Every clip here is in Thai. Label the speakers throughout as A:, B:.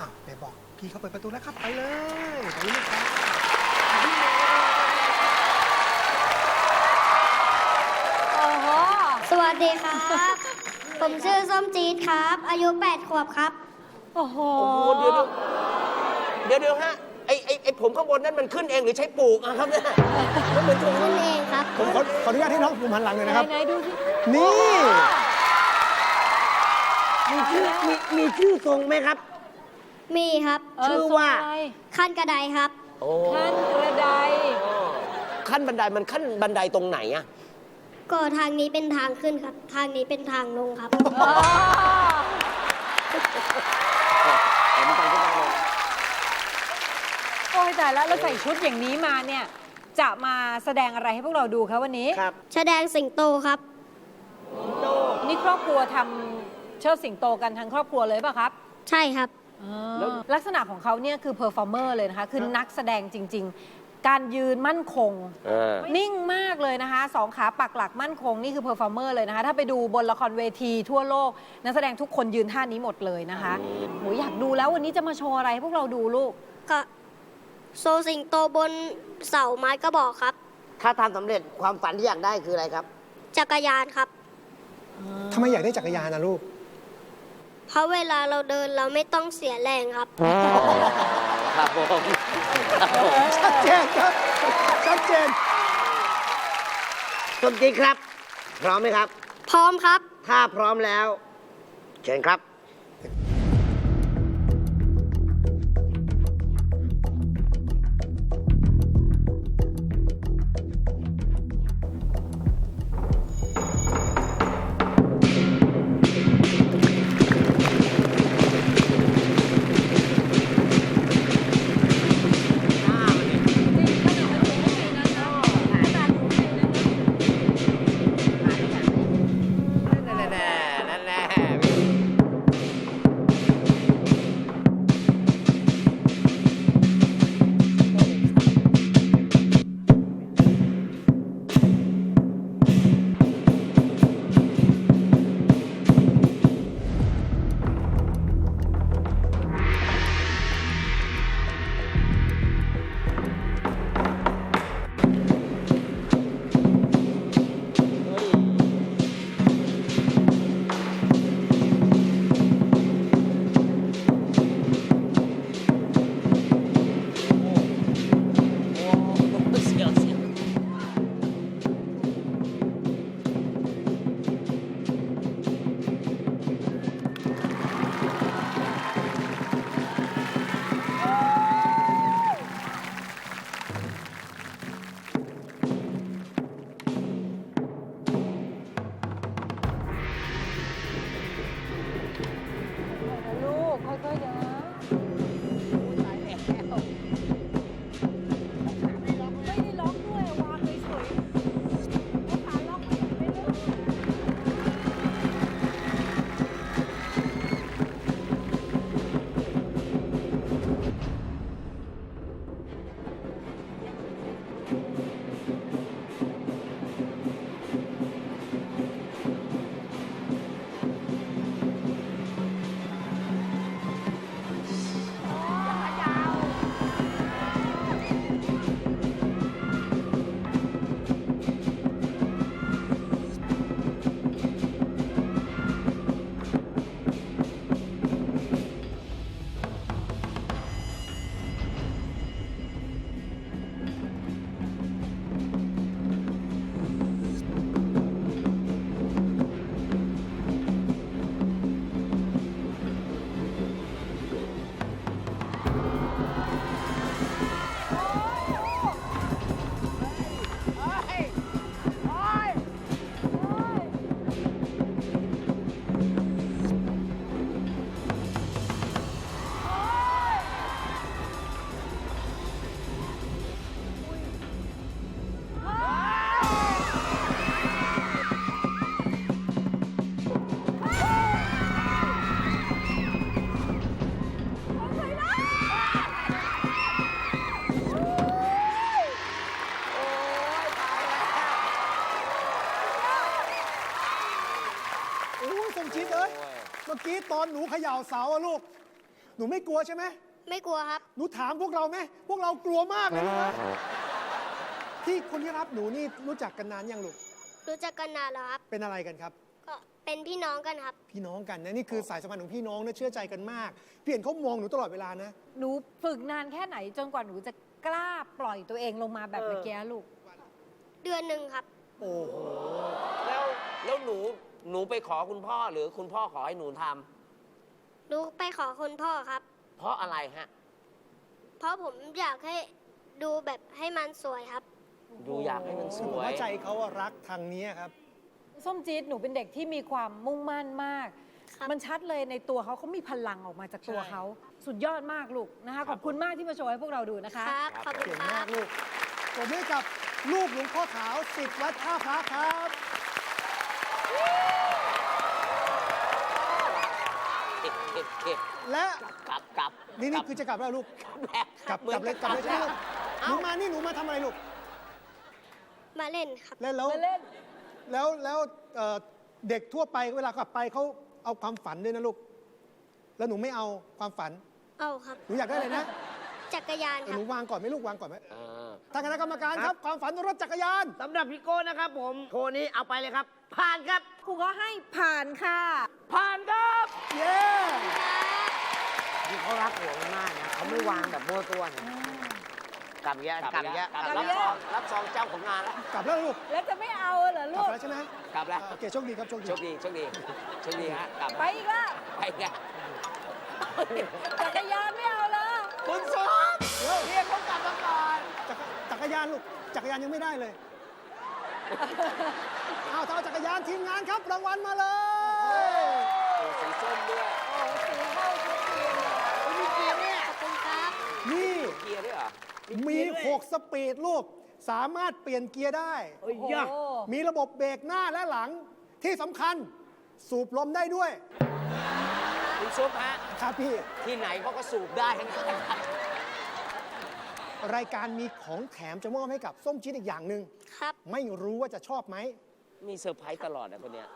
A: อ้าวไปบอกพี่เขาเปิดประตูแล้วครับไปเลยไปเลยครับ
B: โอ้โห
C: สวัสดีครับ ผมชื่อส้มจี๊ดครับ อายุ 8 ขวบครับ
B: โอ้โห
D: โอ้โหเดี๋ยวเดี๋ยวเดี๋ยวเดี๋ยวฮะไอไอไอผมข้างบนนั่นมันขึ้นเองหรือใช้ปลูกอะครับเนี่ยมันเหมือนถุง
C: นั่นเองครับ
A: ผมขอขออนุญาตให้น้องผมหันหลังเลยนะครับ
B: ไหนๆดูสิ
A: นี่
D: มีชื่อมีมีชื่อทรงไหมครับ
C: มีครับ
B: เออ
D: ชื่อว่า
B: ทรงอะไร
C: ขั้นกระไดครับ
D: โอ้
B: ขั้นกระได
D: ขั้นบันไดมันขั้นบันไดตรงไหนอะ
C: ก็ทางนี้เป็นทางขึ้นครับ ทางนี้เป็นทางลงครับ
B: อ๋อ
D: เห็นกันก็ได้เลย
B: โอ้ยแต่แล้วเราใส่ชุดอย่างนี้มาเนี่ย จะมาแสดงอะไรให้พวกเราดูคะวันนี้
D: ครับ
C: แสดงสิงโตครับ
D: โต
B: นี่ครอบครัวทำเชิดสิงโตกันทั้งครอบครัวเลยป่ะครับ
C: ใช่ครับ
B: ลักษณะของเขาเนี่ยคือเพอร์ฟอร์เมอร์เลยนะคะ คือนักแสดงจริง ๆ การยืนมั่นคง
D: เออ
B: นิ่งมากเลยนะคะสองขาปักหลักมั่นคง นี่คือเพอร์ฟอร์เมอร์เลยนะคะ ถ้าไปดูบนละครเวทีทั่วโลก นักแสดงทุกคนยืนท่านี้หมดเลยนะคะโหอยากดูแล้ววันนี้จะมาโชว์อะไรให้พวกเราดูลูก
C: ก็โซสิงโตบนเสาไม้กระบอกครับ
D: ถ้าทำสำเร็จความฝันที่อยากได้คืออะไรครับ
C: จักรยานครับ
A: ทำไมอยากได้จักรยานนะลูก
C: เพราะเวลาเราเดินเราไม่ต้องเสียแรงครับ
D: ครับผม
A: ชัดเจนครับ ชัดเจน
D: สมจริงครับ พร้อมไหมครับ
C: พร้อมครับ
D: ถ้าพร้อมแล้ว เชิญครับ
A: โอ้ยสมจิตเอ้ยเมื่อกี้ตอนหนูเขย่าเสาอะลูก หนูไม่กลัวใช่ไหม
C: ไม่กลัวครับ
A: หนูถามพวกเราไหม พวกเรากลัวมากเลยนะที่คนที่รับหนูนี่รู้จักกันนานยังลูก
C: รู้จักกันนานแล้วครับ
A: เป็นอะไรกันครับ
C: ก็เป็นพี่น้องกันครับ
A: พี่น้องกันนะนี่คือสายสัมพันธ์ของพี่น้องนะเชื่อใจกันมากพี่เห็นเขามองหนูตลอดเวลานะ
B: หนูฝึกนานแค่ไหนจนกว่าหนูจะกล้าปล่อยตัวเองลงมาแบบ
D: เออ
B: เมื่อกี้ลูก
C: เดือนหนึ่งครับ
A: โอ้โห
D: แล้วแล้วหนูหนูไปขอคุณพ่อหรือคุณพ่อขอให้หนูทำ
C: หนูไปขอคุณพ่อครับ
D: เพราะอะไรฮะ
C: เพราะผมอยากให้ดูแบบให้มันสวยครับ
D: ดูอยากให้มันส
A: คือผม
D: วย
A: ว่าใจเขาอะรักทางนี้ครับ
B: ส้มจี๊ดหนูเป็นเด็กที่มีความมุ่งมั่นมาก
C: ครับ
B: มันชัดเลยในตัวเขาเขามีพลังออกมาจากตัว
A: ใช่
B: เขา สุดยอดมากลูกนะคะ ขอบคุณมากที่มาโชว์ให้พวกเราดูนะคะ
C: ครับขอบคุณ
A: เก่ง
C: ค
A: มา
C: รั
A: ก
C: บ
A: ลูกผมให้กับลูกหลวงพ่อขาวสิทธิ์วัดท่าพระครับ
D: เก็บเก็บเก็บ
A: และ
D: กลับกลับ
A: นี่นี่คือจะกลับแล้วลูก
D: กลับแล้ว
A: กลับกลับเลยกลับเลยใช่ไหมลูกหนูมานี่หนูมาทำอะไรลูก
C: มาเล่นครับ
A: แล้วแล้ว
B: มาเล่น
A: แล้วแล้วเอ่อเด็กทั่วไปเวลากลับไปเขาเอาความฝันด้วยนะลูก แล้วหนูไม่เอาความฝัน
C: เอาครับ
A: หนูอยากได้อะไรนะ
C: จักรยาน
A: เดี๋
C: ค
A: ยว
C: รั
A: ห
C: บ
A: นูวางก่อนไหมลูกวางก่อนไหม
D: อ่า
A: ทางคณะกรรมการครับ ความฝันรถจักรยาน
E: สำหรับพี่โก้นะครับผม โชว์นี้เอาไปเลยครับ ผ่านครับ
B: ครูก็ให้ผ่านค่ะ
E: ผ่านครับ
A: เย้
E: นี่เขารักหัวมันมากนะเขาไม่วางแบบโม้ตัวนะกลับอีกแล้ว
D: กลับ
E: กลับอีกแล้ว
D: กลับ
E: กลับ
D: รั
E: อี
D: บ
E: ก
D: ซ
E: แล้
D: อ
E: ว
D: งรับซองเจ้าของงานแล้ว
A: กลับแล้วลูก
B: แล้วจะไม่เอาเหรอก
A: ลั
B: ลู
A: บ
B: ก
A: แล้วใช่ไหม
D: กลับแล้ว
A: โอเคโชคดีครับโชคดี
D: โชคดีโชคดีโชคดีฮะกลับ
B: ไปอีกแล้ว
D: ไปไง
B: จักรยานไม่เอาแล้ว
D: คุณสม
A: เดี๋ยว
E: เรียกเขากลับมาก่อน
A: จักรจักรยานลูกจักรยานยังไม่ได้เลย เอาถ้าเอาจักรยานทีมงานครับ รางวัลมาเลย
D: โอ้สีส้มด้วย
B: โอ้สีเข้าชุดเรียนเลย
E: มีเกียร์เนี่ย
C: ขอบคุณครับ
A: นี่
D: เกียร์ด้วยเหรอ
A: มี 6 สปีดลูก สามารถเปลี่ยนเกียร์ได้
E: โอ้ย
B: โอ้
E: ยะ
B: โห
A: มีระบบเบรกหน้าและหลังที่สำคัญสูบลมได้ด้วย
D: คุณซุปฮะ
A: ครับพี่
D: ที่ไหนเขาก็สูบได้นะครับ
A: รายการมีของแถมจะมอบให้กับส้มจี๊ดอีกอย่างหนึ่ง
C: ครับ
A: ไม่รู้ว่าจะชอบไหม
D: มีเซอร์ไพรส์ตลอดนะคนเนี้ย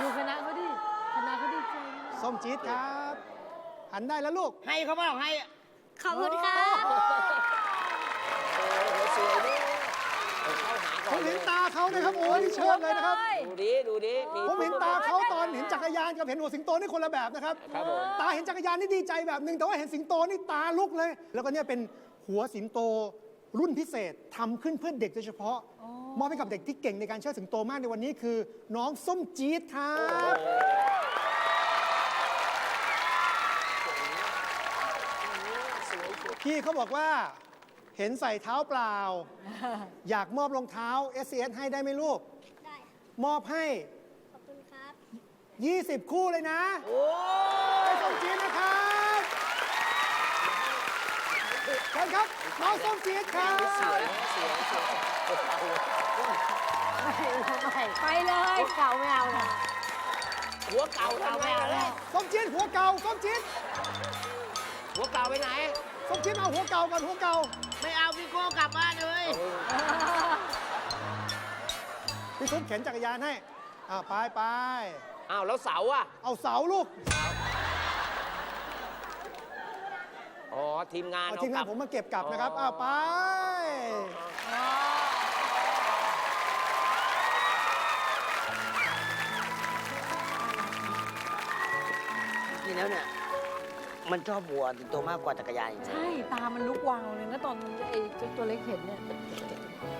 B: ดูคณะเขาดิคณะเขาดีใจมาก
A: ส้มจี๊ดครับหันได้แล้วลูก
E: ให้เขาเปล่าให้
C: ขอบคุณครับ
D: โอ้โหสวยด้วยเออเข้าหาก่
A: ผ
D: อน
A: ม
D: เล
A: เห็น
D: ย
A: ตาเขานะครับโอ้ยเชิดเลยนะครับ
D: ดูดิ ดูดิ มี
A: ผมเห็นตาเขาตอนเห็น จักรยานกับเห็นหัวสิงโตนี่คนละแบบนะครับ
D: ครับผม
A: ตาเห็นจักรยานนี่ดีใจแบบหนึ่งแต่ว่าเห็นสิงโตนี่ตาลุกเลย แล้วก็เนี่ยเป็นหัวสิงโตรุ่นพิเศษทำขึ้นเพื่อเด็กโดยเฉพาะ มอบให้กับเด็กที่เก่งในการเชิดสิงโตมากในวันนี้คือ น้องส้มจี๊ดครับ พี่เขาบอกว่าเห็นใส่เท้าเปล่า อยากมอบรองเท้า s c s ให้ได้ไหมลูก
C: ได้
A: มอบให้
C: ขอบคุณครับ
A: 20 คู่เลยนะ
E: โอ้
A: ไปส้มจี๊ดนะครับเชิญครับน้องส้มจี๊ดครับ
D: สวยสวยสวย
B: ไปเลย
E: เก่าไม่เอานะ
D: หัวเก่าทำไงล่ะ
A: ส้มจี๊ดหัวเก่าส้มจี๊ด
D: หัวเก่าไปไหน
A: ส้มจี๊ดเอาหัวเก่าก่อนหัวเก่า
E: ไม่เอาพี่โก้กลับบ้านเลย
A: พี่ทุบเข็นจักรยานให้อ่าไปไป
D: อ้าวแล้วเสาอะ
A: เอาเสาลูก
D: อ๋อ ทีมงาน
A: เอา
D: เอา
A: ทีม
D: ก
A: งา
D: ลั
A: น
D: บ
A: ผมมาเก็บกลับนะครับ
D: อ๋อ
A: อ้าวไป
E: จริงแล้วเนี่ย มันชอบวัวติดตัวมากกว่าจักรยานอีกนะ
B: ใช่ ตามันลุกวาวเลยนะตอนไอ้เจ้าตัวเล็กเห็นเนี่ย
A: ที่